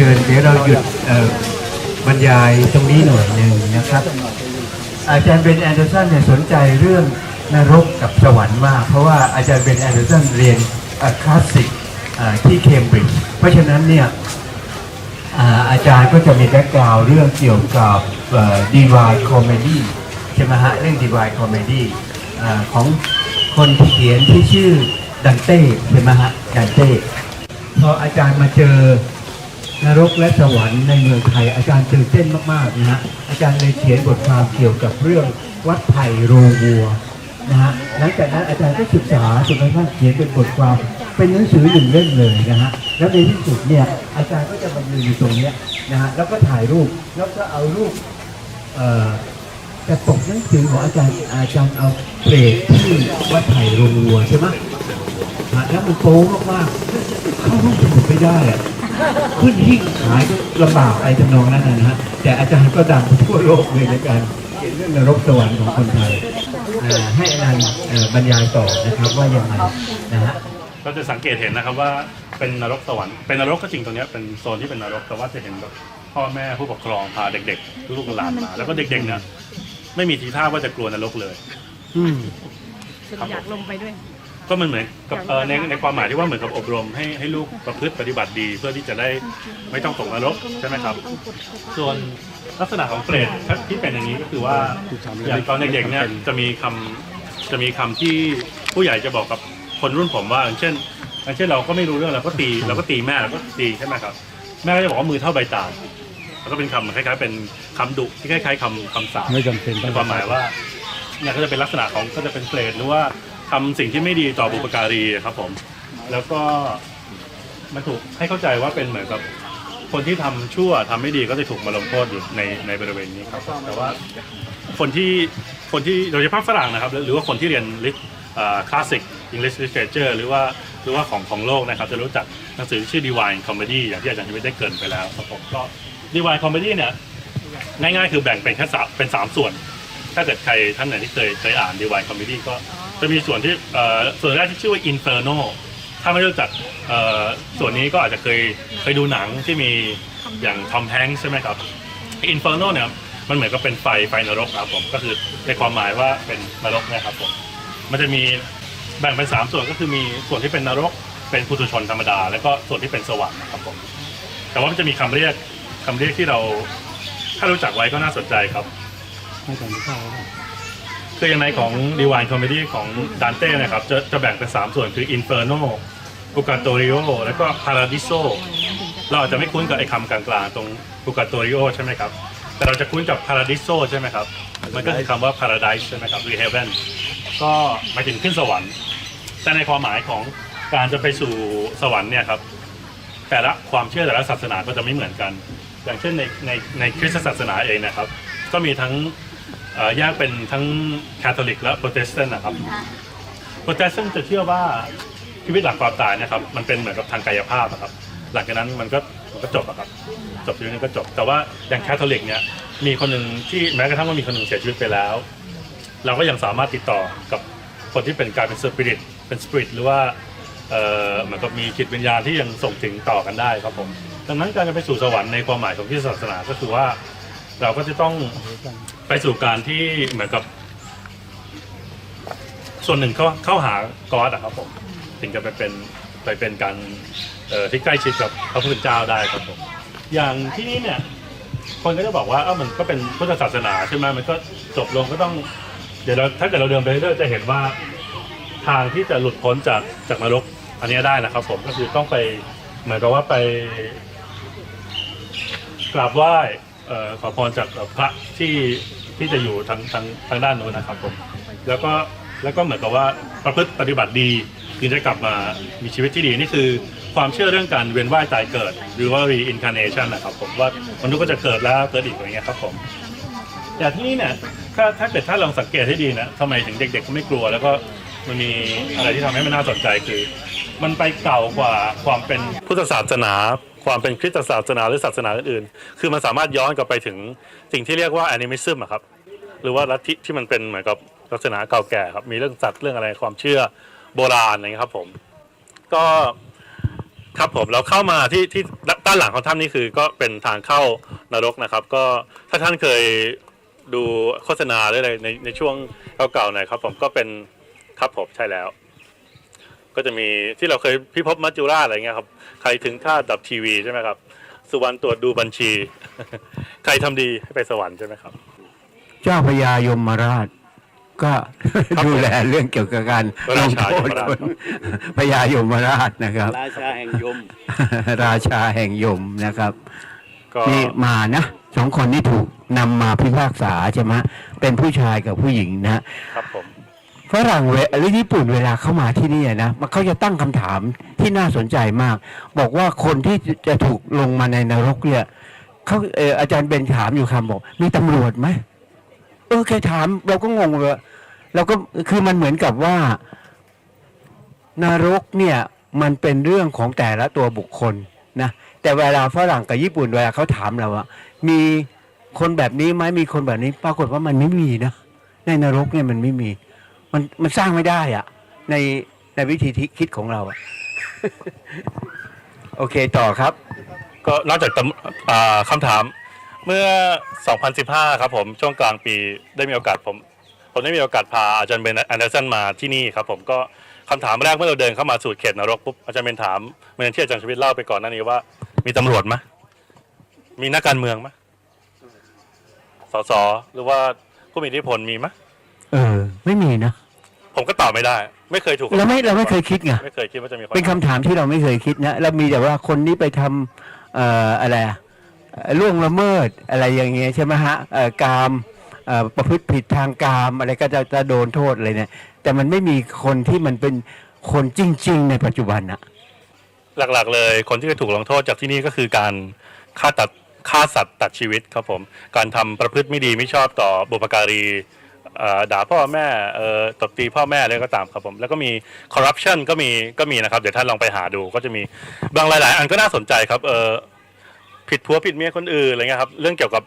เชิญ เดี๋ยวเราหยุดบรรยายตรงนี้หน่อยหนึ่งนะครับ อาจารย์เบนแอนเดอร์สันเนี่ยสนใจเรื่องนรกกับสวรรค์มาก เพราะว่าอาจารย์เบนแอนเดอร์สันเรียนคลาสสิกที่เคมบริดจ์เพราะฉะนั้นเนี่ยอาจารย์ก็จะมีแบ็กกราวเรื่องเกี่ยวกับดีวายคอมเมดี้ใช่ไหมฮะเรื่องดีวายคอมเมดี้ของคนเขียนที่ชื่อดันเต้ใช่ไหมฮะดันเต้พออาจารย์มาเจอ นรกและสวรรค์ในเมืองไทย อาจารย์ตื่นเต้นมากๆนะฮะอาจารย์เลยเขียนบทความเกี่ยวกับเรื่องวัดไผ่โรงวัวนะฮะหลังจากนั้นอาจารย์ก็ศึกษาจนกระทั่งเขียนเป็นบทความ เป็นหนังสือหนึ่งเล่มเลยนะฮะแล้วในที่สุดเนี่ยอาจารย์ก็จะมายืนอยู่ตรงเนี้ยนะฮะแล้วก็ถ่ายรูปแล้วก็เอารูปเอ่อแต่ปกหนังสือของอาจารย์อาจารย์เอาเปรตที่วัดไผ่โรงวัวใช่ไหมแล้วมันโป๊มากๆเข้าห้องสมุดไม่ได้อะ ขึ้นหิ้งขายก็ลำบากไอ้ทำนองนั้นนะฮะแต่อาจารย์ก็ดังไปทั่วโลกเลยในการเขียนเรื่องนรกสวรรค์ของคนไทยอ่าให้อาจารย์เอ่อบรรยายต่อนะครับว่ายังไงนะฮะก็จะสังเกตเห็นนะครับว่าเป็นนรกสวรรค์เป็นนรกก็จริงตรงเนี้ยเป็นโซนที่เป็นนรกแต่ว่าจะเห็นแบบพ่อแม่ผู้ปกครองพาเด็กๆลูกๆหลานมา แล้วก็เด็กๆเนี่ยไม่มีทีท่าว่าจะกลัวนรกเลยอืมอยากลงไปด้วย ก็มันเหมือนกับเอ่อในในความหมายที่ว่าเหมือนกับอบรมให้ให้ลูกประพฤติปฏิบัติดี เพื่อที่จะได้ไม่ต้องตกนรกใช่ไหมครับ ส่วนลักษณะของเปรตที่เป็นอย่างนี้ก็คือว่าอย่างตอนเด็กๆเนี่ยจะมีคำจะมีคำที่ผู้ใหญ่จะบอกกับคนรุ่นผมว่าอย่างเช่นอย่างเช่นเราก็ไม่รู้เรื่องเราก็ตีเราก็ตีแม่เราก็ตีใช่ไหมครับ แม่ก็จะบอกว่ามือเท่าใบตาลแล้วก็เป็นคำคล้ายๆเป็นคำดุที่คล้ายๆคำคำสาปไม่จำเป็นในความหมายว่าเนี่ยก็จะเป็นลักษณะของก็จะเป็นเปรตหรือว่า ทำสิ่งที่ไม่ดีต่อบุปการีครับผม แล้วก็มันถูกให้เข้าใจว่าเป็นเหมือนกับคนที่ทำชั่วทำไม่ดีก็จะถูกมาลงโทษอยู่ในในบริเวณนี้ครับแต่ว่าคนที่คนที่โดยเฉพาะฝรั่งนะครับ หรือว่าคนที่เรียนลิคลาสสิก English literature หรือว่าหรือว่าของของโลกนะครับ จะรู้จักหนังสือชื่อ Divine Comedy อย่างที่อาจารย์ชวิตได้เกรินไปแล้วครับผมก็ Divine Comedy เนี่ยง่ายๆ คือแบ่งเป็นแค่สามเป็นสามส่วน ถ้าเกิดใครท่านไหนที่เคยเคยอ่าน Divine Comedy ก็ จะมีส่วนที่เอ่อส่วนแรกที่ชื่อว่า Inferno ถ้าไม่รู้จักเอ่อส่วนนี้ก็อาจจะเคยเคยดูหนังที่มีอย่างทอมแฮงค์ใช่ไหมครับ Inferno เนี่ยมันเหมือนกับเป็นไฟไฟนรกครับผมก็คือในความหมายว่าเป็นนรกนะครับผมมันจะมีแบ่งเป็นสามส่วนก็คือมีส่วนที่เป็นนรก เป็นปุถุชนธรรมดา แล้วก็ส่วนที่เป็นสวรรค์นะครับผมแต่ว่ามันจะมีคำเรียกคำเรียกที่เรา ถ้ารู้จักไว้ก็น่าสนใจครับไม่จำเป็น คืออย่างในของ Divine Comedy ของดานเต้นะครับจะจะแบ่งเป็น 3 ส่วนคือ Inferno Purgatorio แล้วก็ Paradiso เราอาจจะไม่คุ้นกับไอ้คำกลางๆ ตรง Purgatorio ใช่ไหมครับ แต่เราจะคุ้นกับ Paradiso ใช่ไหมครับ มันก็คือคำว่า Paradise ใช่ไหมครับหรือ Heaven ก็หมายถึงขึ้นสวรรค์ แต่ในความหมายของการจะไปสู่สวรรค์เนี่ยครับแต่ละความเชื่อแต่ละศาสนาก็จะไม่เหมือนกัน อย่างเช่นในในในคริสตศาสนาเองนะครับ ก็มีทั้ง แยกเป็นทั้งคาทอลิกและโปรเตสแตนต์นะครับโปรเตสแตนต์จะเชื่อว่าชีวิตหลังความตายเนะครับมันเป็นเหมือนกับทางกายภาพอะครับ หลังจากนั้นมันก็มันก็จบอะครับจบชีวิตนั้นก็จบ แต่ว่าอย่างคาทอลิกเนี่ยมีคนหนึ่งที่แม้กระทั่งว่ามีคนหนึ่งเสียชีวิตไปแล้ว เราก็ยังสามารถติดต่อกับคนที่เป็นกลายเป็นสปิริตเป็นสปิริตหรือว่าเอ่อเหมือนกับมีจิตวิญญาณที่ยังส่งถึงต่อกันได้ครับผมดังนั้นการจะไปสู่สวรรค์ในความหมายของคริสตศาสนาก็คือว่าเราก็จะต้อง ไปสู่การที่เหมือนกับ ส่วนหนึ่งเข้าเข้าหากอดอะครับผมถึงจะไปเป็นไปเป็นการเอ่อที่ใกล้ชิดกับพระพุทธเจ้าได้ครับผมอย่างที่นี่เนี่ย คนก็จะบอกว่าเอ้ามันก็เป็นพุทธศาสนาใช่ไหมมันก็จบลงก็ต้อง เดี๋ยวเราถ้าเกิดเราเดินไปเรื่อยๆจะเห็นว่าทางที่จะหลุดพ้นจากจากนรกอันนี้ได้นะครับ ผมก็คือต้องไปเหมือนกับว่าไปกราบไหว้ ขอพรจากพระที่ที่จะอยู่ทางทางทางด้านนู้นนะครับผมแล้วก็แล้วก็เหมือนกับว่าประพฤติปฏิบัติดีถึงจะกลับมามีชีวิตที่ดีนี่คือความเชื่อเรื่องการเวียนว่ายตายเกิด หรือว่า reincarnation นะครับผมว่ามนุษย์ก็จะเกิดแล้วเกิดอีกอย่างเงี้ยครับผมแต่ที่นี่เนี่ยถ้าถ้าเกิดถ้าลองสังเกตให้ดีนะทำไมถึงเด็กๆเขาไม่กลัว แล้วก็มันมีอะไรที่ทำให้มันน่าสนใจคือ มันไปเก่ากว่าความเป็นพุทธศาสนา ความเป็นคริสตศาสนาหรือศาสนาอื่นๆ คือมันสามารถย้อนกลับไปถึงสิ่งที่เรียกว่าแอนิมิซึมอะครับ หรือว่าลัทธิที่มันเป็นเหมือนกับลักษณะเก่าแก่ครับ มีเรื่องสัตว์เรื่องอะไรความเชื่อโบราณอะไรครับผม ก็ครับผมเราเข้ามาที่ที่ด้านหลังของถ้ำนี่คือก็เป็นทางเข้านรกนะครับ ก็ถ้าท่านเคยดูโฆษณาหรืออะไรในในช่วงเก่าๆหน่อยครับ ผมก็เป็นครับผมใช่แล้ว ก็จะมีที่เราเคยพิภพมัจจุราชอะไรเงี้ยครับ ใครถึงคาดดับทีวีใช่ไหมครับ สุวรรณตรวจดูบัญชี ใครทำดีให้ไปสวรรค์ใช่ไหมครับ เจ้าพญายมราชก็ครับดูแลเรื่องเกี่ยวกับการลรางชาโทษยมราชคนพญายมราชนะครับ ราชาแห่งยม ราชาแห่งยมนะครับก็นี่มานะสองคนนี่ถูกนำมาพิพากษาใช่ไหมเป็นผู้ชายกับผู้หญิงนะครับผม ฝรั่งเวหรือญี่ปุ่นเวลาเข้ามาที่นี่นะมันเขาจะตั้งคำถามที่น่าสนใจมาก บอกว่าคนที่จะถูกลงมาในนรกเนี่ยเขาเอออาจารย์เบนถามอยู่คำบอก มีตำรวจไหมเออแค่ถาม เราก็งงเลยเราก็คือมันเหมือนกับว่านรกเนี่ยมันเป็นเรื่องของแต่ละตัวบุคคลนะแต่เวลาฝรั่งกับญี่ปุ่นเวลาเขาถามเราอะมีคนแบบนี้ไหมมีคนแบบนี้ ปรากฏว่ามันไม่มีนะในนรกเนี่ยมันไม่มี มันมันสร้างไม่ได้อะในในวิธีที่คิดของเราอะ โอเคต่อครับ ก็นอกจากตำอ่าคำถาม เมื่อ 2015 ครับผมช่วงกลางปีได้มีโอกาสผมผมได้มีโอกาสพาอาจารย์เบนแอนเดอร์สันมาที่นี่ครับผมก็คำถามแรกเมื่อเราเดินเข้ามาสู่เขตนรกปุ๊บอาจารย์เบนถามเหมือนที่อาจารย์ชวิตเล่าไปก่อนหน้านี้ว่า มีตำรวจไหมมีนักการเมืองไหมสสหรือว่าผู้มีอิทธิพลมีไหม เออ ไม่มีนะ ผมก็ตอบไม่ได้ ไม่เคยถูกเราไม่เราไม่เคยคิดไง ไม่เคยคิดว่าจะมีคนเป็นคำถามที่เราไม่เคยคิดนะเรามีแต่ว่าคนนี้ไปทำเอ่ออะไรอะเอ่อล่วงละเมิดอะไรอย่างเงี้ยใช่ไหมฮะเอ่อกามเอ่อประพฤติผิดทางกามอะไรก็จะจะโดนโทษเลยเนี่ย แต่มันไม่มีคนที่มันเป็นคนจริง ๆ ในปัจจุบันนะหลัก ๆ เลย คนที่จะถูกลงโทษจากที่นี่ก็คือการฆ่าตัดฆ่าสัตว์ตัดชีวิตครับผม การทำประพฤติไม่ดีไม่ชอบต่อบุพการีเอ่อ ด่าพ่อแม่เอ่อตบตีพ่อแม่อะไรก็ตามครับผมแล้วก็มีคอร์รัปชันก็มีก็มีนะครับเดี๋ยวท่านลองไปหาดูก็จะมีบางหลาย ๆ อันก็น่าสนใจครับเออผิดผัวผิดเมียคนอื่นอะไรเงี้ยครับเรื่องเกี่ยวกับ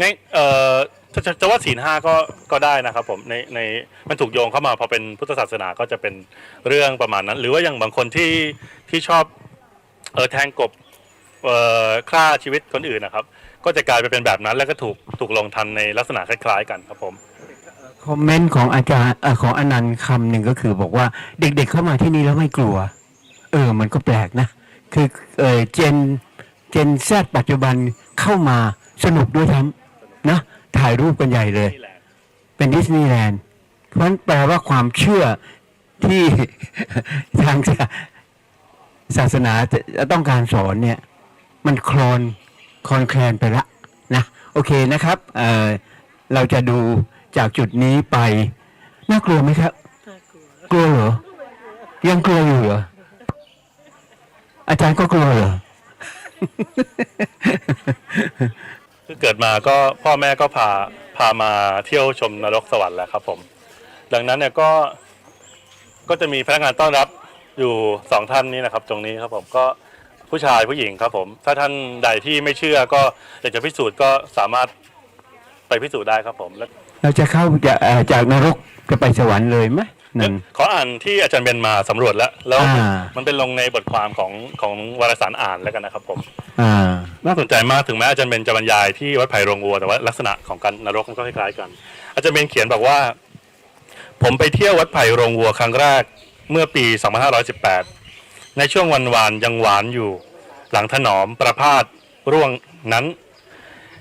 ง่ายเอ่อจะจะจะว่าศีลห้าก็ก็ได้นะครับผมในในมันถูกโยงเข้ามาพอเป็นพุทธศาสนาก็จะเป็นเรื่องประมาณนั้น หรือว่าอย่างบางคนที่ที่ชอบเออแทงกบเอ่อฆ่าชีวิตคนอื่นนะครับ ก็จะกลายไปเป็นแบบนั้นแล้วก็ถูกถูกลงทันในลักษณะคล้าย ๆ กันครับผม คอมเมนต์ของอาจารย์เอ่อของอนันต์คำหนึ่งก็คือบอกว่าเด็กๆเข้ามาที่นี่แล้วไม่กลัว เออ มันก็แปลกนะ คือเออเจนเจนแซปัจจุบันเข้ามาสนุกด้วยทั้งนะถ่ายรูปกันใหญ่เลย เป็นดิสนีย์แลนด์เพราะฉะนั้นแปลว่าความเชื่อที่ ทางศาศาสนาจะต้องการสอนเนี่ย มันคลอนคลอนแคลนไปละนะ โอเคนะครับเเราจะดู จากจุดนี้ไป น่ากลัวไหมครับ กลัวเหรอ ยังกลัวอยู่เหรอ อาจารย์ก็กลัวเหรอ คือเกิดมาก็พ่อแม่ก็พาพามาเที่ยวชมนรกสวรรค์แหละครับ ผม ดังนั้นเนี่ยก็ก็จะมีพนักงานต้อนรับอยู่สองท่านนี้นะครับ ตรงนี้ครับผมก็ผู้ชายผู้หญิงครับ ผม ถ้าท่านใดที่ไม่เชื่อก็อยากจะพิสูจน์ก็สามารถไปพิสูจน์ได้ครับผมแล้ว เราจะเข้าจากเอ่อจากนรกจะไปสวรรค์เลยไหมนั่น ขออ่านที่อาจารย์เบนมาสำรวจแล้ว แล้วอ่ามันเป็นลงในบทความของของวารสารอ่านแล้วกันนะครับผม อ่า น่าสนใจมากถึงแม้อาจารย์เบนจะบรรยายที่วัดไผ่โรงวัวแต่ว่าลักษณะของการนรกมันก็คล้ายๆกัน อาจารย์เบนเขียนบอกว่า ผมไปเที่ยววัดไผ่โรงวัวครั้งแรกเมื่อปี 2518 ในช่วงวันวานยังหวานอยู่ หลังถนอมประพาสร่วงนั้น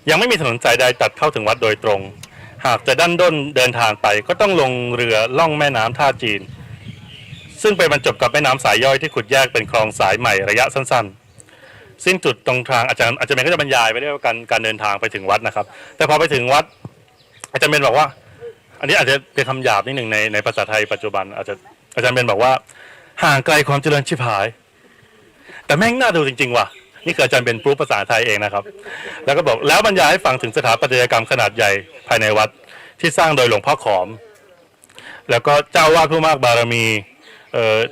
ยังไม่มีถนนสายใดตัดเข้าถึงวัดโดยตรง หากจะดันด้นเดินทางไปก็ต้องลงเรือล่องแม่น้ำท่าจีน ซึ่งไปบรรจบกับแม่น้ำสายย่อยที่ขุดแยกเป็นคลองสายใหม่ระยะสั้นๆ สิ้นจุดตรงทางอาจารย์อาจารย์เบนก็จะบรรยายไปเรื่องการการเดินทางไปถึงวัดนะครับ แต่พอไปถึงวัด อาจารย์เบนบอกว่า อันนี้อาจจะเป็นคำหยาบนิดหนึ่งในในภาษาไทยปัจจุบัน อาจจะอาจารย์เบนบอกว่า ห่างไกลความเจริญชิบหาย แต่แม่งน่าดูจริง ๆ ว่ะ นี่คืออาจารย์เบนปรูภาษาไทยเองนะครับ แล้วก็บอกแล้วบรรยายให้ฟังถึงสถาปัตยกรรมขนาดใหญ่ภายในวัดที่สร้างโดยหลวงพ่อขอม แล้วก็เจ้าวาดผู้มากบารมี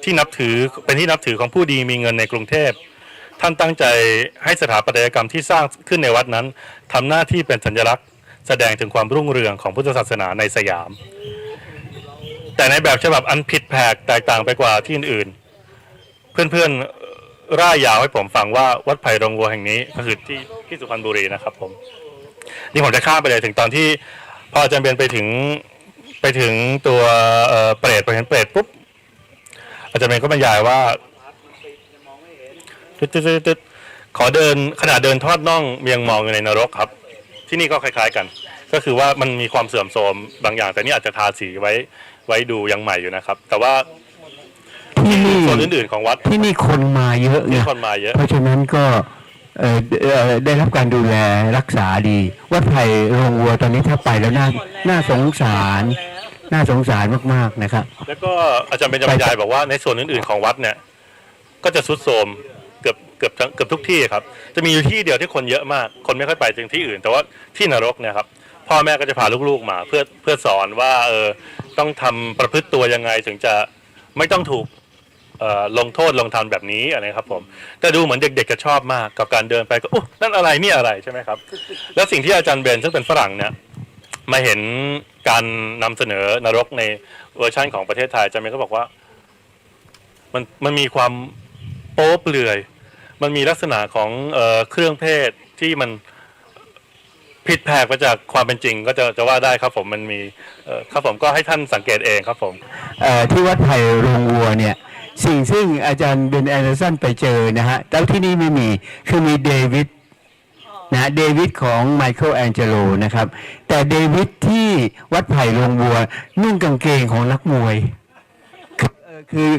ที่นับถือเป็นที่นับถือของผู้ดีมีเงินในกรุงเทพ ท่านตั้งใจให้สถาปัตยกรรมที่สร้างขึ้นในวัดนั้นทำหน้าที่เป็นสัญลักษณ์ แสดงถึงความรุ่งเรืองของพุทธศาสนาในสยาม แต่ในแบบฉบับอันผิดแผกแตกต่างไปกว่าที่อื่นๆเพื่อนๆ ร่ายยาวให้ผมฟังว่าวัดไผ่รงวัวแห่งนี้ก็คือที่ที่สุพรรณบุรีนะครับ ผม นี่ผมจะข้ามไปเลยถึงตอนที่พออาจารย์เบนไปถึงไปถึงตัวเปรตไปเห็นเปรตปุ๊บอาจารย์เบนก็บรรยายว่าตึ๊ดขอเดินขณะเดินทอดน่องเมียงมองอยู่ในนรกครับ ที่นี่ก็คล้าย ๆกัน ก็คือว่ามันมีความเสื่อมโทรมบางอย่าง แต่นี่อาจจะทาสีไว้ไว้ดูยังใหม่อยู่นะครับ แต่ว่า ที่นี่ส่วนอื่นๆของวัด ที่นี่คนมาเยอะมีนะคนมาเยอะ เพราะฉะนั้นก็เอ่อเอ่อได้รับการดูแลรักษาดี วัดไผ่โรงวัวตอนนี้ถ้าไปแล้วน่าน่าสงสารน่าสงสารมากๆนะครับ แล้วก็อาจารย์เบญจบรรยายบอกว่าในส่วนอื่นๆของวัดเนี่ย ก็จะสุดโทรมเกือบเกือบทั้งเกือบทุกที่ครับ จะมีอยู่ที่เดียวที่คนเยอะมาก คนไม่ค่อยไปถึงที่อื่น แต่ว่าที่นรกเนี่ยครับพ่อแม่ก็จะพาลูกๆมา เพื่อเพื่อสอนว่าเออต้องทำประพฤติตัวยังไงถึงจะไม่ต้องถูกเอ่อ ลงโทษลงทันแบบนี้อะไรครับผมแต่ดูเหมือนเด็กๆจะชอบมากกับการเดินไปก็โอ้นั่นอะไรนี่อะไรใช่ไหมครับ แล้วสิ่งที่อาจารย์เบนซึ่งเป็นฝรั่งเนี่ยมาเห็นการนำเสนอนรกในเวอร์ชันของประเทศไทยอาจารย์เบนก็บอกว่า มันมันมีความโป๊เปลือย มันมีลักษณะของเอ่อเครื่องเพศที่มันผิดแผกไปจากความเป็นจริงก็จะจะว่าได้ครับผมมันมีเอ่อครับผมก็ให้ท่านสังเกตเองครับผมเอ่อที่วัดไผ่โรงวัวเนี่ย สิ่งซึ่งอาจารย์เบนแอนเดอร์สันไปเจอนะฮะแล้วที่นี่ไม่มีคือมีเดวิดนะเดวิดของไมเคิลแองเจโลนะครับ แต่เดวิดที่วัดไผ่ลงบัว นุ่งกางเกงของนักมวย คือออคือ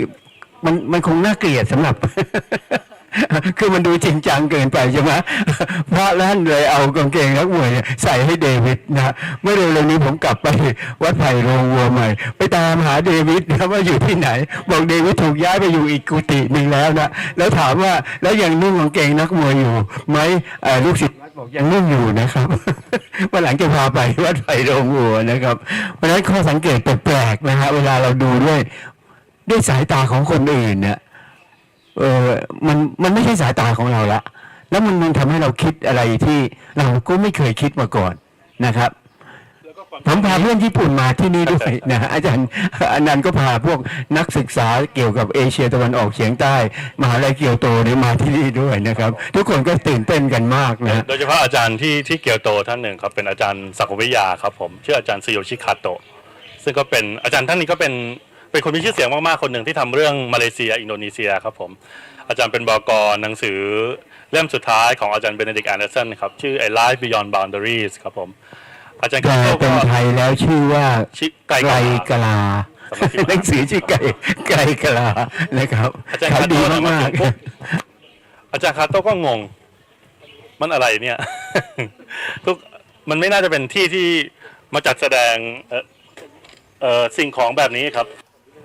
มันมันคงน่าเกลียดสำหรับ คือมันดูจริงจังเกินไปใช่ไหมเพราะท่นเลยเอากางเกงนักมวยใส่ให้เดวิดนะเมื่อเร็วๆนี้ผมกลับไปวัดไผ่โรงวัวใหม่ ไปตามหาเดวิดนะว่าอยู่ที่ไหน บอกเดวิดถูกย้ายไปอยู่อีกกุฏิหนึ่งแล้วนะแล้วถามว่าแล้วยังนุ่งกางเกงนักมวยอยู่ไหมลูกศิษย์วัดบอกยังนุ่งอยู่นะครับวันหลังจะพาไปวัดไผ่โรงวัวนะครับเพราะฉะนั้นข้อสังเกตแปลกๆนะฮะเวลาเราดูด้วยด้วยสายตาของคนอื่นเนี่ย เออมันมันไม่ใช่สายตาของเราละแล้วมันมันทำให้เราคิดอะไรที่เราก็ไม่เคยคิดมาก่อนนะครับผมพาเพื่อนญี่ปุ่นมาที่นี่ด้วยนะอาจารย์อนันต์ก็พาพวกนักศึกษาเกี่ยวกับเอเชียตะวันออกเฉียงใต้ มหาลัยเกียวโตเนี่ยมาที่นี่ด้วยนะครับ ทุกคนก็ตื่นเต้นกันมากนะโดยเฉพาะอาจารย์ที่ที่เกียวโตท่านหนึ่งครับเป็นอาจารย์สังคมวิทยาครับผมชื่ออาจารย์ซิโยชิคาโตะซึ่งก็เป็นอาจารย์ท่านนี้ก็เป็น เป็นคนมีชื่อเสียงมากๆคนหนึ่งที่ทำเรื่องมาเลเซีย อินโดนีเซียครับผมอาจารย์เป็นบกหนังสือเล่มสุดท้ายของอาจารย์เบนเดดิกต์แอนเดอร์สันครับชื่อ A Life Beyond Boundaries ครับผมอาจารย์แต่คาโตะเป็ก็นไทยแล้วชื่อว่าชื่อไกลไกลกกลาลาสำนักพิมพ์หนังสือชื่อไกลไกลกลานะครับอาจารย์ขายคาดีโตะนะมามาถึกงปุ๊บอาจารย์คาโตะก็งง มันอะไรเนี่ย ทุกมันไม่น่าจะเป็นที่ที่มาจัดแสดงเอ่อเอ่อสิ่งของแบบนี้ครับ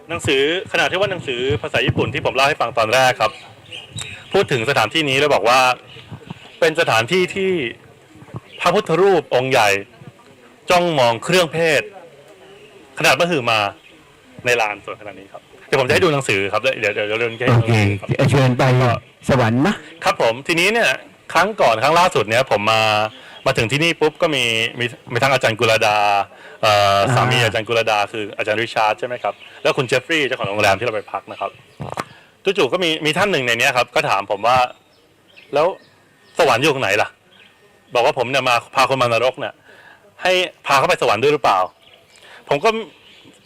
หนังสือขนาดที่ว่าหนังสือภาษาญี่ปุ่นที่ผมเล่าให้ฟังตอนแรกครับ พูดถึงสถานที่นี้แล้วบอกว่า เป็นสถานที่ที่พระพุทธรูปองค์ใหญ่ จ้องมองเครื่องเพศ ขนาดมหึมาในลานส่วนขนาดนี้ครับเดี๋ยวผมจะให้ดูหนังสือครับเดี๋ยวเดี๋ยวเดี๋ยวเรียนโอเคนังสือครับเชิญไปสวรรค์นะครับผมทีนี้เนี่ยครั้งก่อนครั้งล่าสุดเนี่ยผมมา มาถึงที่นี่ปุ๊บก็มีมีมีทั้งอาจารย์กุลดาเอ่อสามีอ่าอาจารย์กุลดาคืออาจารย์ริชาร์ดใช่ไหมครับแล้วคุณเจฟฟรีย์เจ้าของโรงแรมที่เราไปพักนะครับจู่ๆก็มีมีท่านหนึ่งในเนี้ยครับ ก็ถามผมว่า แล้วสวรรค์อยู่ตรงไหนล่ะ บอกว่าผมเนี่ยมาพาคนมานรกเนี่ยให้พาเขาไปสวรรค์ด้วยหรือเปล่า ผมก็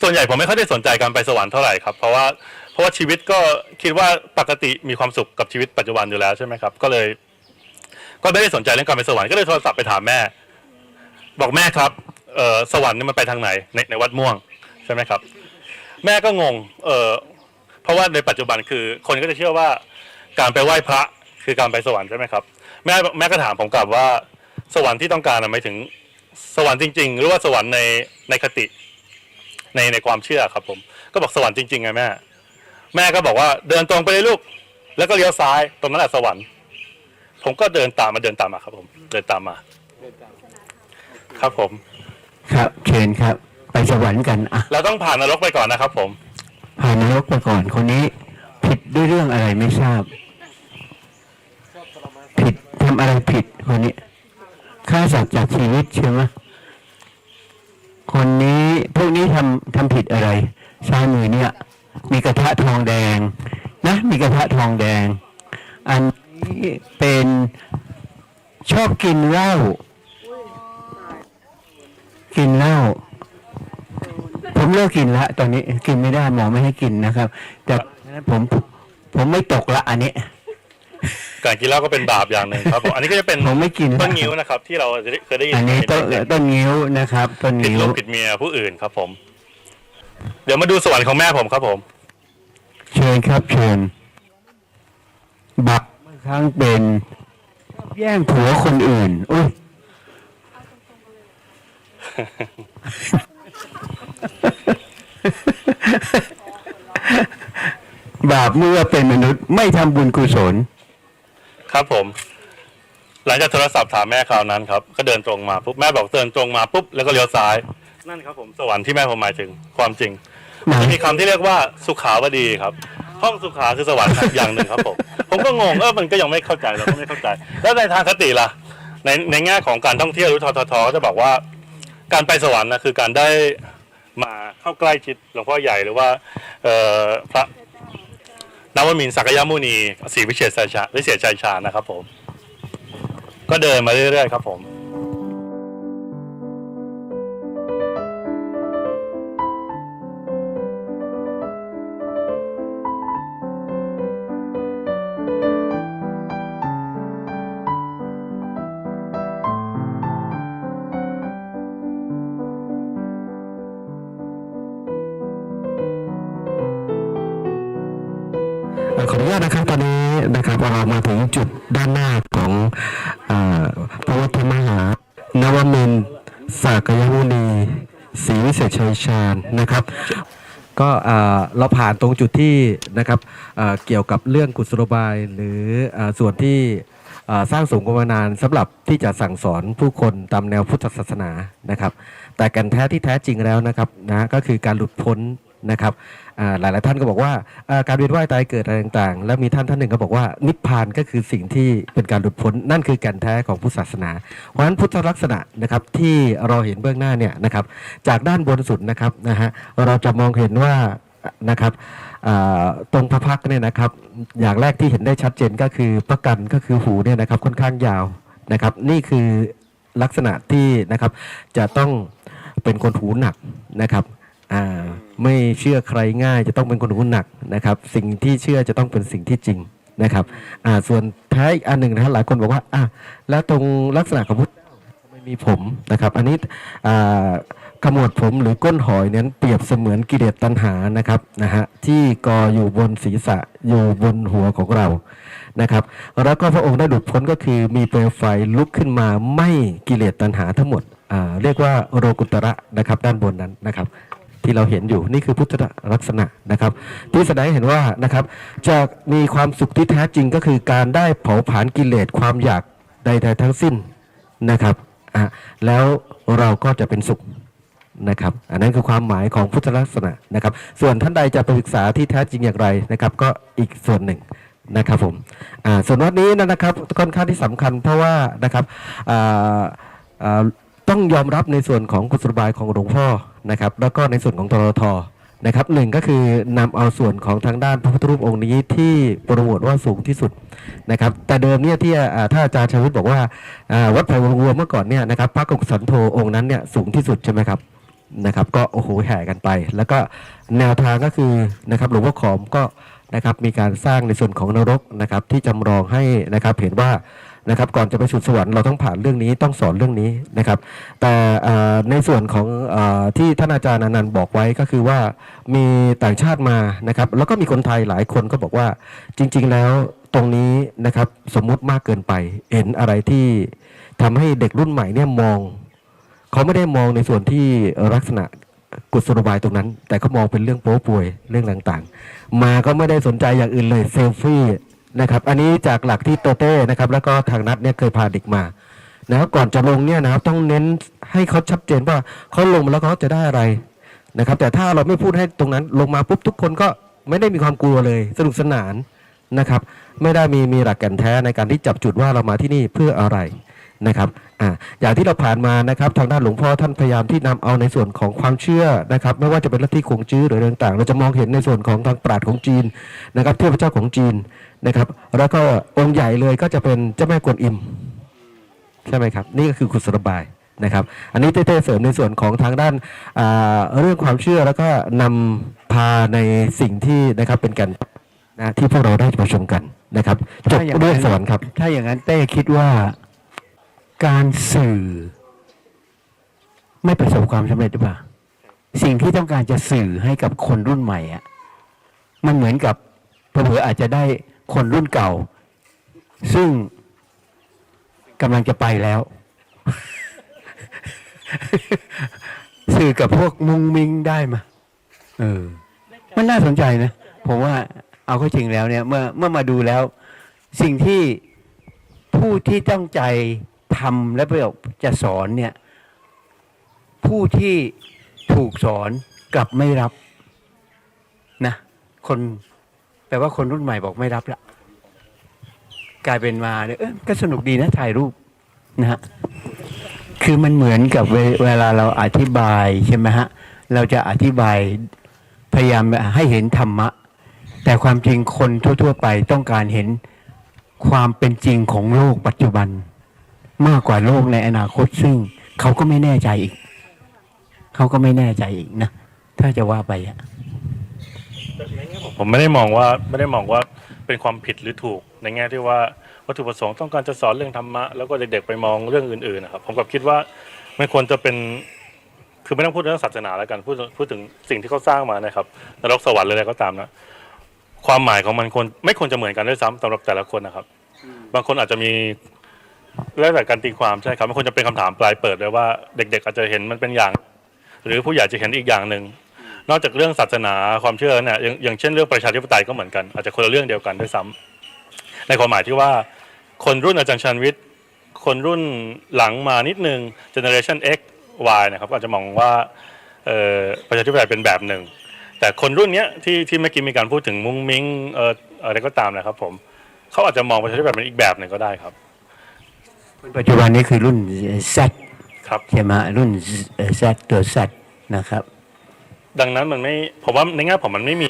ส่วนใหญ่ผมไม่ค่อยได้สนใจการไปสวรรค์เท่าไหร่ครับ เพราะว่าเพราะว่าชีวิตก็คิดว่าปกติมีความสุขกับชีวิตปัจจุบันอยู่แล้วใช่ไหมครับ ก็เลย ก็ไม่ได้สนใจเรื่องการไปสวรรค์ก็เลยโทรศัพท์ไปถามแม่ บอกแม่ครับเออสวรรค์นี่มันไปทางไหนในในวัดม่วงใช่ไหมครับ แม่ก็งงเออเพราะว่าในปัจจุบันคือ คนก็จะเชื่อว่าการไปไหว้พระคือการไปสวรรค์ใช่ไหมครับแม่แม่ก็ถามผมกลับว่า สวรรค์ที่ต้องการหมายถึงสวรรค์จริง ๆ หรือว่าสวรรค์ในในคติในในความเชื่อครับผม ก็บอกสวรรค์จริงๆไงแม่ แม่ก็บอกว่าเดินตรงไปเลยลูก แล้วก็เลี้ยวซ้ายตรงนั้นแหละสวรรค์ ผมก็เดินตามมาเดินตามมาครับ ผมเดินตามมา ครับผม ครับเชิญครับ ไปสวรรค์กันอะเราต้องผ่านนรกไปก่อนนะครับ ผมผ่านนรกไปก่อนคนนี้ ผิดด้วยเรื่องอะไรไม่ทราบ ผิดทำอะไรผิดคนนี้ฆ่าสัตว์จากชีวิตใช่ไหมคนนี้พวกนี้ทำทำผิดอะไรซ้ายมือเนี่ย มีกระทะทองแดง นะ มีกระทะทองแดง อันนี้ เป็นชอบกินเหล้ากินเหล้าผมเลิกกินละตอนนี้กินไม่ได้หมอไม่ให้กินนะครับ แต่ผมผมไม่ตกละอันนี้ การกินเหล้าก็เป็นบาปอย่างหนึ่งครับผมอันนี้ก็จะเป็นผมไม่กินละต้นงิ้วนะครับ ที่เราเคยได้ยินอันนี้ต้นต้นงิ้วนะครับต้นผิดงิ้ลูวกผิดเมียผู้อื่นครับผม เดี๋ยวมาดูสวรรค์ของแม่ผมครับผม เชิญครับเชิญบักบาง ครั้งเป็นแย่งผัวคนอื่น อุ้ยบาปเมื่อเป็นมนุษย์ไม่ทำบุญกุศล ครับผม หลังจากโทรศัพท์ถามแม่คราวนั้นครับ ก็เดินตรงมาปุ๊บแม่บอกเดินตรงมาปุ๊บแล้วก็เลี้ยวซ้าย นั่นครับผมสวรรค์ที่แม่ผมหมายถึง ความจริงไหนมีคำที่เรียกว่าสุขาวดีครับ ห้องสุขาคือสวรรค์อย่างหนึ่งครับผมผมก็งงเออมันก็ยังไม่เข้าใจเราก็ไม่เข้าใจ แล้วในทางคติล่ะ ในในแง่ของการท่องเที่ยวหรือทททก็จะบอกว่า การไปสวรรค์นะคือการได้มาเข้าใกล้ชิดหลวงพ่อใหญ่หรือว่าเอ่อพระนวมินทร์ศักยมุนีศรีวิเศษชัยชาวิเศษชัยชานะครับผม ก็เดินมาเรื่อยๆครับผม ตรงจุดที่นะครับเกี่ยวกับเรื่องกุศโลบาย หรืออส่วนที่สร้างสมกันมานานสำหรับที่จะสั่งสอนผู้คนตามแนวพุทธศาสนานะครับ แต่กันแท้ที่แท้จริงแล้วนะครับนะก็คือการหลุดพ้นนะครับอ่ายหลายท่านก็บอกว่าอ่าการเวียนว่ายตายเกิดอะไรต่างๆ แล้วมีท่านท่านหนึ่งก็บอกว่านิพพานก็คือสิ่งที่เป็นการหลุดพ้นนั่นคือแก่นแท้ของพุทธศาสนา เพราะฉะนั้นพุทธลักษณะนะครับที่เราเห็นเบื้องหน้าเนี่ยนะครับจากด้านบนสุดนะครับนะฮะเราจะมองเห็นว่า นะครับตรงพระพักเนี่ยนะครับอย่างแรกที่เห็นได้ชัดเจนก็คือพระกันก็คือหูเนี่ยนะครับค่อนข้างยาวนะครับนี่คือลักษณะที่นะครับจะต้องเป็นคนหูหนักนะครับไม่เชื่อใครง่ายจะต้องเป็นคนหูหนักนะครับ สิ่งที่เชื่อจะต้องเป็นสิ่งที่จริงนะครับส่วนท้ายอีกอันหนึ่งนะหลายคนบอกว่าอะแล้วตรงลักษณะของพุทธไม่มีผมนะครับ อันนี้ ขมวดผมหรือก้นหอยนั้นเปรียบเสมือนกิเลสตัณหานะครับนะฮะที่กออยู่บนศีรษะอยู่บนหัวของเรานะครับแล้วก็พระองค์ได้หลุดพ้นก็คือมีเปลวไฟลุกขึ้นมาไม่กิเลสตัณหาทั้งหมดอ่าเรียกว่าโรกุตระนะครับด้านบนนั้นนะครับ ที่เราเห็นอยู่นี่คือพุทธลักษณะนะครับ ที่แสดงเห็นว่านะครับจะมีความสุขที่แท้จริงก็คือการได้เผาผลาญกิเลสความอยากใดๆทั้งสิ้นนะครับอะแล้วเราก็จะเป็นสุข นะครับ อันนั้นคือความหมายของพุทธลักษณะนะครับ ส่วนท่านใดจะไปศึกษาที่แท้จริงอย่างไรนะครับ ก็อีกส่วนหนึ่งนะครับผมส่วนวัดนี้นะครับค่อนข้างที่สำคัญเพราะว่านะครับต้องยอมรับในส่วนของกุศลบายของหลวงพ่อนะครับ แล้วก็ในส่วนของตรทนะครับหนึ่งก็คือนำเอาส่วนของทางด้านพระพุทธรูปองค์นี้ที่โปรโมทว่าสูงที่สุดนะครับ แต่เดิมเนี่ยที่อ่าถ้าอาจารย์ชาวิทย์บอกว่าวัดไผ่วังวัวเมื่อก่อนเนี่ยนะครับพระกงสันโธองค์นั้นเนี่ยสูงที่สุดใช่ไหมครับ นะครับก็โอ้โหแห่กันไป แล้วก็แนวทางก็คือนะครับหลวงพ่อขอมก็นะครับมีการสร้างในส่วนของนรกนะครับที่จำลองให้นะครับเห็นว่านะครับก่อนจะไปสู่สวรรค์เราต้องผ่านเรื่องนี้ต้องสอนเรื่องนี้นะครับ แต่ในส่วนของอที่ท่านอาจารย์อนันต์บอกไว้ก็คือว่ามีต่างชาติมานะครับ แล้วก็มีคนไทยหลายคนก็บอกว่าจริง ๆ แล้วตรงนี้นะครับสมมุติมากเกินไปเห็นอะไรที่ทำให้เด็กรุ่นใหม่เนี่ยมอง เขาไม่ได้มองในส่วนที่ลักษณะกุศโลบายตรงนั้น แต่เขามองเป็นเรื่องโป๊ป่วยเรื่องต่างๆ มาก็ไม่ได้สนใจอย่างอื่นเลยเซลฟี่นะครับอันนี้จากหลักที่โตเต้นะครับแล้วก็ทางนัดเนี่ยเคยพาเด็กมานะครับก่อนจะลงเนี่ยนะครับต้องเน้นให้เขาชัดเจนว่าเขาลงมาแล้วเขาจะได้อะไรนะครับแต่ถ้าเราไม่พูดให้ตรงนั้นลงมาปุ๊บทุกคนก็ไม่ได้มีความกลัวเลยสนุกสนานนะครับ ไม่ได้มีมีหลักแก่นแท้ในการที่จับจุดว่าเรามาที่นี่เพื่ออะไรนะครับ อ่าอย่างที่เราผ่านมานะครับทางด้านหลวงพ่อท่านพยายามที่นำเอาในส่วนของความเชื่อนะครับ ไม่ว่าจะเป็นลัทธิคงจื้อหรือต่างๆ เราจะมองเห็นในส่วนของทางปราชญ์ของจีนนะครับเทพเจ้าของจีนนะครับ แล้วก็องค์ใหญ่เลยก็จะเป็นเจ้าแม่กวนอิมใช่ไหมครับ นี่ก็คือกุศโลบายนะครับ อันนี้เต้เสริมในส่วนของทางด้านาเรื่องความเชื่อแล้วก็นำพาในสิ่งที่นะครับเป็นกันนะที่พวกเราได้ประชุมกันนะครับจบถ้าอย่างนั้นด้วยสวรรค์ครับ ถ้าอย่างนั้นเต้คิดว่า การสื่อ ไม่ประสบความสำเร็จหรือเปล่าสิ่งที่ต้องการจะสื่อให้กับคนรุ่นใหม่อะมันเหมือนกับเผื่ออาจจะได้คนรุ่นเก่า ซึ่งกำลังจะไปแล้ว สื่อกับพวกมุงมิงได้มาเออ มันน่าสนใจนะ ผมว่าเอาเข้าจริงแล้วเนี่ย เมื่อเมื่อมาดูแล้ว สิ่งที่ผู้ที่ตั้งใจ ทำและประโยคจะสอนเนี่ยผู้ที่ถูกสอนกลับไม่รับนะคนแปลว่าคนรุ่นใหม่บอกไม่รับละกลายเป็นมาเนี่ยเออก็สนุกดีนะถ่ายรูปนะฮะคือมันเหมือนกับเวเวลาเราอธิบายใช่ไหมฮะเราจะอธิบายพยายามให้เห็นธรรมะ แต่ความจริงคนทั่ว ๆ ไปต้องการเห็นความเป็นจริงของโลกปัจจุบัน มากกว่าโลกในอนาคต ซึ่งเขาก็ไม่แน่ใจอีก เขาก็ไม่แน่ใจอีกนะ ถ้าจะว่าไปอะผมไม่ได้มองว่าไม่ได้มองว่าเป็นความผิดหรือถูก ในแง่ที่ว่าวัตถุประสงค์ต้องการจะสอนเรื่องธรรมะแล้วก็เด็กๆไปมองเรื่องอื่นๆนะครับผมกับคิดว่าไม่ควรจะเป็นคือไม่ต้องพูดเรื่องศาสนาแล้วกันพูดพูดถึงสิ่งที่เขาสร้างมานะครับนรกสวรรค์อะไรก็ตามนะความหมายของมันควรไม่ควรจะเหมือนกันด้วยซ้ำสำหรับแต่ละคนนะครับ บางคนอาจจะมี แล้วแต่การตีความใช่ครับบางคนจะเป็นคำถามปลายเปิดเลยว่าเด็ก ๆ อาจจะเห็นมันเป็นอย่าง หรือผู้ใหญ่จะเห็นอีกอย่างหนึ่งนอกจากเรื่องศาสนาความเชื่อเนี่ยอย่างอย่างเช่นเรื่องประชาธิปไตยก็เหมือนกันอาจจะคนละเรื่องเดียวกันด้วยซ้ำในความหมายที่ว่า คนรุ่นอาจารย์ชันวิทย์คนรุ่นหลังมานิดนึง generation X Y นะครับก็อาจจะมองว่าประชาธิปไตยเป็นแบบหนึ่ง แต่คนรุ่นเนี้ยที่ที่เมื่อกี้มีการพูดถึงมุ้งมิ้งอออะไรก็ตามนะครับผมเขาอาจจะมองประชาธิปไตยเป็นอีกแบบหนึ่งก็ได้ครับ ปัจจุบันนี้คือรุ่น Z ครับใช่ไหมรุ่น Z ตัว Z นะครับ ดังนั้นมันไม่ผมว่าในแง่ผมมันไม่มี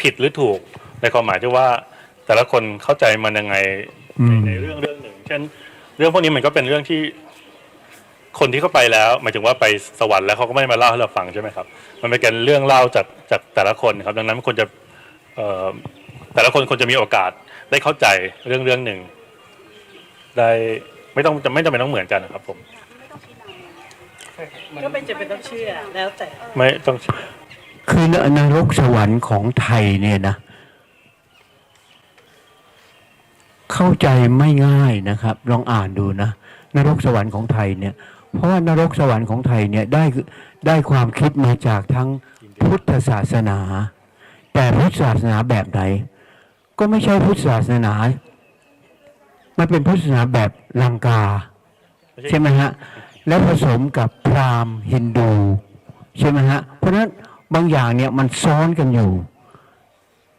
ผิดหรือถูกในความหมายที่ว่า แต่ละคนเข้าใจมันยังไงอืมในเรื่องเรื่องหนึ่ง เช่น เรื่องพวกนี้มันก็เป็นเรื่องที่คนที่เขาไปแล้วหมายถึงว่าไปสวรรค์แล้วเขาก็ไม่ได้มาเล่าให้เราฟังใช่ไหมครับ มันเป็นการเรื่องเล่าจากจากแต่ละคนครับ ดังนั้นมันควรจะเอ่อแต่ละคนควรจะมีโอกาสได้เข้าใจเรื่องเรื่องหนึ่ง ได้ไม่ต้องจะไม่จำเป็นต้องเหมือนกันนะครับผมก็เป็นจะเป็นต้องเชื่อแล้วแต่ไม่ต้องคือนนรกสวรรค์ของไทยเนี่ยนะ เข้าใจไม่ง่ายนะครับ ลองอ่านดูนะนรกสวรรค์ของไทยเนี่ย เพราะว่านรกสวรรค์ของไทยเนี่ยได้ได้ความคิดมาจากทั้งพุทธศาสนา แต่พุทธศาสนาแบบไหนก็ไม่ใช่พุทธศาสนา มันเป็นพุทธศาสนาแบบลังกา ใช่ไหมฮะ แล้วผสมกับพราหมณ์ฮินดูใช่ไหมฮะ เพราะฉะนั้นบางอย่างเนี่ยมันซ้อนกันอยู่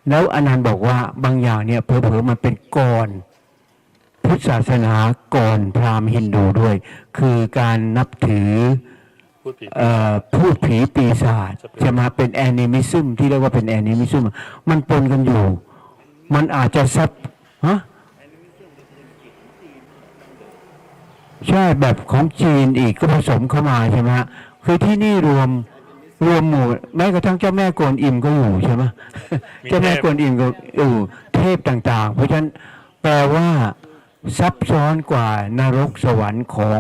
แล้วอนันต์บอกว่าบางอย่างเนี่ยเผลอๆมันเป็นก่อนพุทธศาสนาก่อนพราหมณ์ฮินดูด้วย คือการนับถือพูดผิดเอ่อพูดผีปีศาจใช่ไหมเป็นแอนิมิซึมที่เรียกว่าเป็นแอนิมิซึมมันปนกันอยู่ มันอาจจะซับฮะ ใช่แบบของจีนอีกก็ผสมเข้ามาใช่ไหมฮะคือที่นี่รวมรวมหมู่แม้กระทั่งเจ้าแม่กวนอิมก็อยู่ใช่ไหมเจ้าแม่กวนอิมก็อยู่เทพต่าง ๆ เพราะฉะนั้นแปลว่าซับซ้อนกว่านรกสวรรค์ของ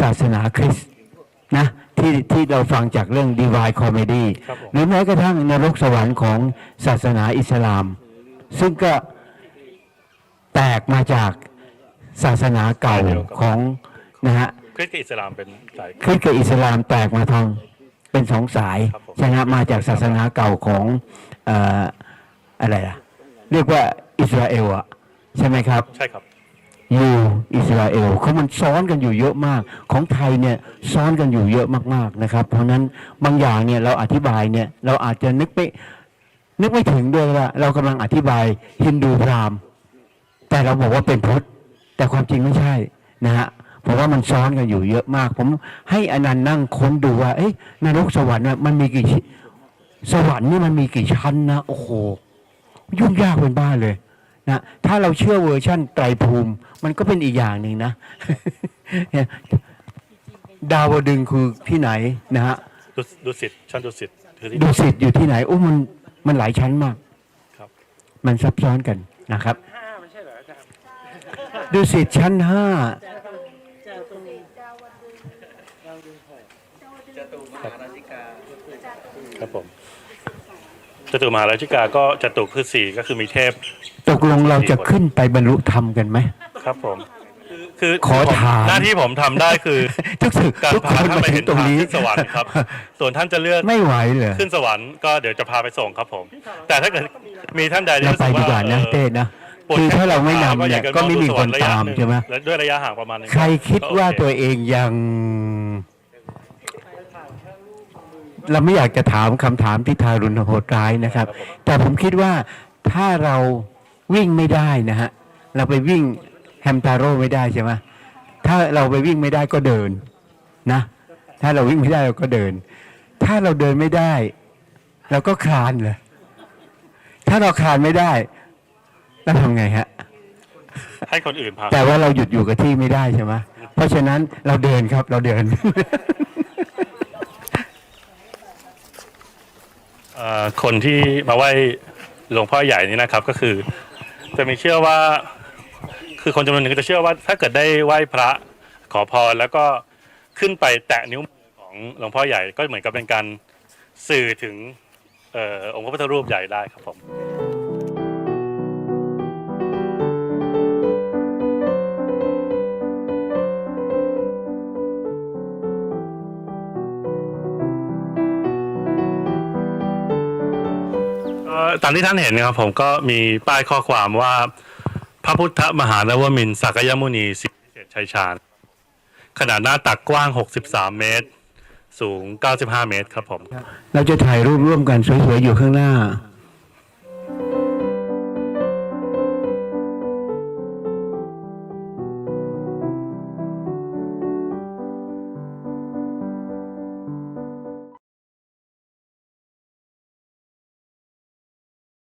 ศาสนาคริสต์นะที่ที่เราฟังจากเรื่อง Divine Comedy ครับผมหรือแม้กระทั่งนรกสวรรค์ของศาสนาอิสลาม ซึ่งก็แตกมาจาก ศาสนาเก่าของนะฮะคริสต์กับอิสลามเป็นสายคริสต์กับอิสลามแตกมาทางเป็นสองสายครับผมใช่ไหมมาจากศาสนาเก่าของเอ่ออะไรล่ะ เรียกว่าอิสราเอลอะใช่ไหมครับ ใช่ครับอยู่อิสราเอลเขามันซ้อนกันอยู่เยอะมาก ของไทยเนี่ยซ้อนกันอยู่เยอะมากๆนะครับ เพราะฉะนั้นบางอย่างเนี่ยเราอธิบายเนี่ยเราอาจจะนึกไม่นึกไม่ถึงด้วยว่า เรากำลังอธิบายฮินดูพราหมณ์แต่เราบอกว่าเป็นพุทธ แต่ความจริงไม่ใช่นะฮะเพราะว่ามันซ้อนกันอยู่เยอะมาก ผมให้อนันต์นั่งค้นดูว่าเอ๊ะนรกสวรรค์น่ะมันมีกี่ชิสวรรค์นี่มันมีกี่ชั้นนะโอ้โหยุ่งยากเป็นบ้าเลยนะถ้าเราเชื่อเวอร์ชั่นไตรภูมิ มันก็เป็นอีกอย่างหนึ่งนะ ดาวดึงส์คือที่ไหนนะฮะดูดูสิทธิ์ชั้นดูสิทธิ์คือที่ดูสิทธิ์อยู่ที่ไหนโอ้มันมันหลายชั้นมากครับมันซับซ้อนกันนะครับ ดูสิทธิ์ชั้นห้าเจ้าตรงนี้ครับผมจตุมหาราชิกาก็จตุคือสี่ก็คือมีเทพ ตกลงเราจะขึ้นไปบรรลุธรรมกันไหมครับผม คือขอถามหน้าที่ผมทำได้คือทุกสึกการทุกพาคนท่านมาไปถึเห็งนตรงทางนี้ขึ้นสวรรค์ครับ ส่วนท่านจะเลือกไม่ไหวเลยขึ้นสวรรค์ก็เดี๋ยวจะพาไปส่งครับผม แต่ถ้าเกิดมีท่านใดที่เรารู้ไปสึกดีว่ากว่านะเออเต้นะปวด คือแขนถ้าเราไม่ขนำเนี่ยก็ไม่มีคนตามใช่ไหมและด้วยระยะห่างประมาณหนึงใครคิดว่าก็โอเตัวเองยังเราไม่อยากจะถามคำถามที่ทารุณโหดร้ายนะครับ แต่ผมคิดว่าถ้าเราวิ่งไม่ได้นะฮะเราไปวิ่งแฮมทาโร่ไม่ได้ใช่ไหมถ้าเราไปวิ่งไม่ได้ก็เดินนะ ถ้าเราวิ่งไม่ได้เราก็เดิน ถ้าเราเดินไม่ได้ เราก็คลานเลยถ้าเราคลานไม่ได้ เราทำไงฮะให้คนอื่นพาแต่ว่าเราหยุดอยู่กับที่ไม่ได้ใช่ไหมเพราะฉะนั้นเราเดินครับ เราเดินเอ่อคนที่มาไหว้หลวงพ่อใหญ่นี่นะครับ ก็คือ จะมีเชื่อว่า คือคนจำนวนหนึ่งก็จะเชื่อว่า ถ้าเกิดได้ไหว้พระขอพรแล้วก็ขึ้นไปแตะนิ้วมือของหลวงพ่อใหญ่ก็เหมือนกับเป็นการสื่อถึงเอ่อองค์พระพุทธรูปใหญ่ได้ครับผม ตามที่ท่านเห็นนะครับ ผมก็มีป้ายข้อความว่า พระพุทธมหานวมินทร์สักยมุนีสิทธิเศษชัยชาญ ขนาดหน้าตักกว้าง 63 เมตร สูง 95 เมตรครับผม เราจะถ่ายรูปร่วมกันสวยๆอยู่ข้างหน้า